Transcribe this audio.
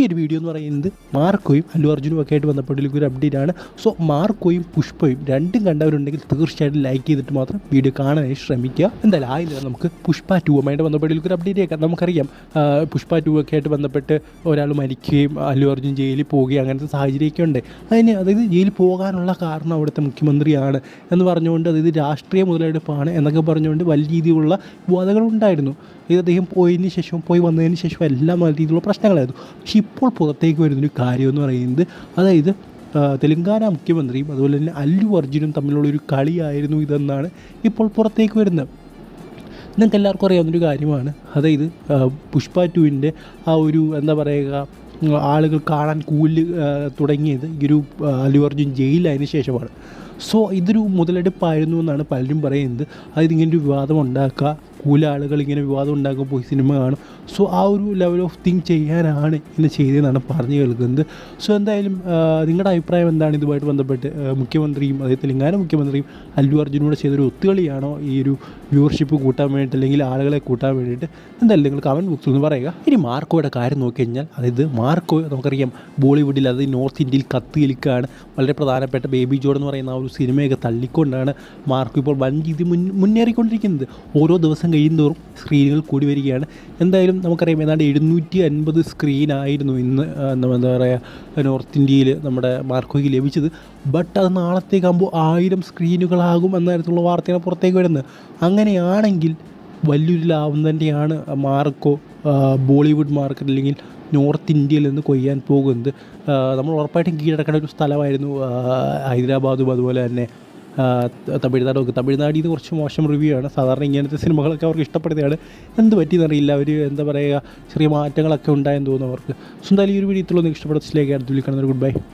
ഈ ഒരു വീഡിയോ എന്ന് പറയുന്നത് മാർക്കോയും അല്ലു അർജുനും ഒക്കെ ആയിട്ട് ബന്ധപ്പെട്ടുള്ള ഒരു അപ്ഡേറ്റ് ആണ്. സോ മാർക്കോയും പുഷ്പയും രണ്ടും കണ്ടവരുണ്ടെങ്കിൽ തീർച്ചയായിട്ടും ലൈക്ക് ചെയ്തിട്ട് മാത്രം വീഡിയോ കാണാനായി ശ്രമിക്കുക. എന്തായാലും ആയില്ല നമുക്ക് പുഷ്പ ടൂവുമായിട്ട് ബന്ധപ്പെട്ടുള്ള ഒരു അപ്ഡേറ്റ് കേൾക്കാം. നമുക്കറിയാം പുഷ്പ ടൂ ഒക്കെ ആയിട്ട് ബന്ധപ്പെട്ട് ഒരാൾ മരിക്കുകയും അല്ലു അർജുൻ ജയിലിൽ പോവുകയും അങ്ങനത്തെ സാഹചര്യമൊക്കെ ഉണ്ട്. അതിന് അതായത് ജയിലിൽ പോകാനുള്ള കാരണം അവിടുത്തെ മുഖ്യമന്ത്രിയാണ് എന്ന് പറഞ്ഞുകൊണ്ട് അതായത് രാഷ്ട്രീയ മുതലെടുപ്പാണ് എന്നൊക്കെ പറഞ്ഞുകൊണ്ട് വലിയ രീതിയിലുള്ള വിവാദങ്ങളുണ്ടായിരുന്നു ഇത് അദ്ദേഹം പോയതിന് ശേഷവും പോയി വന്നതിന് ശേഷവും എല്ലാം നല്ല രീതിയിലുള്ള പ്രശ്നങ്ങളായിരുന്നു. പക്ഷേ ഇപ്പോൾ പുറത്തേക്ക് വരുന്നൊരു കാര്യമെന്ന് പറയുന്നത് അതായത് തെലങ്കാന മുഖ്യമന്ത്രിയും അതുപോലെ തന്നെ അല്ലു അർജുനും തമ്മിലുള്ള ഒരു കളിയായിരുന്നു ഇതെന്നാണ് ഇപ്പോൾ പുറത്തേക്ക് വരുന്നത്. നിങ്ങൾക്ക് എല്ലാവർക്കും അറിയാവുന്നൊരു കാര്യമാണ്. അതായത് പുഷ്പ ടുവിന്റെ ആ ഒരു എന്താ പറയുക ആളുകൾ കാണാൻ കൂൽ തുടങ്ങിയത് ഈ ഒരു അല്ലു അർജുൻ ജയിലായതിനു ശേഷമാണ്. സോ ഇതൊരു മുതലെടുപ്പായിരുന്നു എന്നാണ് പലരും പറയുന്നത്. അതായത് ഇങ്ങനൊരു വിവാദം ഉണ്ടാക്കുക കൂല ആളുകൾ ഇങ്ങനെ വിവാദം ഉണ്ടാക്കുക പോയി സിനിമ കാണും. സോ ആ ഒരു ലെവൽ ഓഫ് തിങ് ചെയ്യാനാണ് ഇന്ന് ചെയ്തതെന്നാണ് പറഞ്ഞു കേൾക്കുന്നത്. സോ എന്തായാലും നിങ്ങളുടെ അഭിപ്രായം എന്താണ്? ഇതുമായിട്ട് ബന്ധപ്പെട്ട് മുഖ്യമന്ത്രിയും അതായത് തെലങ്കാന മുഖ്യമന്ത്രിയും അല്ലു അർജുനോട് ചെയ്തൊരു ഒത്തുകളിയാണോ ഈ ഒരു വ്യൂവർഷിപ്പ് കൂട്ടാൻ വേണ്ടിയിട്ട് അല്ലെങ്കിൽ ആളുകളെ കൂട്ടാൻ വേണ്ടിയിട്ട്? എന്തായാലും നിങ്ങൾ കമന്റ് ബോക്സിൽ ഒന്ന് പറയുക. ഇനി മാർക്കോയുടെ കാര്യം നോക്കി കഴിഞ്ഞാൽ അതായത് മാർക്കോ നമുക്കറിയാം ബോളിവുഡിൽ അതായത് നോർത്ത് ഇന്ത്യയിൽ കത്തിയിലിക്കാണ് വളരെ പ്രധാനപ്പെട്ട ബേബി ജോഡ് എന്ന് പറയുന്ന ആ ഒരു സിനിമയൊക്കെ തള്ളിക്കൊണ്ടാണ് മാർക്കോ ഇപ്പോൾ വൻ രീതി മുന്നേറിക്കൊണ്ടിരിക്കുന്നത്. ഓരോ ദിവസം കഴിയുന്തോറും സ്ക്രീനുകൾ കൂടി വരികയാണ്. എന്തായാലും നമുക്കറിയാം ഏതാണ്ട് എഴുന്നൂറ്റി അൻപത് സ്ക്രീനായിരുന്നു ഇന്ന് എന്താ പറയുക നോർത്ത് ഇന്ത്യയിൽ നമ്മുടെ മാർക്കോയ്ക്ക് ലഭിച്ചത്. ബട്ട് അത് നാളത്തേക്കാകുമ്പോൾ ആയിരം സ്ക്രീനുകളാകും എന്ന തരത്തിലുള്ള വാർത്തയാണ് പുറത്തേക്ക് വരുന്നത്. അങ്ങനെയാണെങ്കിൽ വലിയൊരു ലാഭം തന്നെയാണ് മാർക്കോ ബോളിവുഡ് മാർക്കറ്റ് അല്ലെങ്കിൽ നോർത്ത് ഇന്ത്യയിൽ നിന്ന് കൊയ്യാൻ പോകുന്നത്. നമ്മൾ ഉറപ്പായിട്ടും കീഴടക്കേണ്ട ഒരു സ്ഥലമായിരുന്നു ഹൈദരാബാദും അതുപോലെ തന്നെ ആ, തമിഴ്നാടും ഒക്കെ തമിഴ്നാടിൽ നിന്ന് കുറച്ച് മോശം റിവ്യൂ ആണ്. സാധാരണ ഇങ്ങനത്തെ സിനിമകളൊക്കെ അവർക്ക് ഇഷ്ടപ്പെടുന്നതാണ്. എന്ത് പറ്റിയെന്നറിയില്ല. അവർ എന്താ പറയുക ചെറിയ മാറ്റങ്ങളൊക്കെ ഉണ്ടായെന്ന് തോന്നുന്നു അവർക്ക്. സ്വന്തം ഈ ഒരു വീഡിയോ ഇത്രയുള്ളൂ നിങ്ങൾക്ക് ഇഷ്ടപ്പെട്ട ഇഷ്ടപ്പെടുത്തിലേക്ക് അടുത്ത് വിളിക്കണം ഗുഡ് ബൈ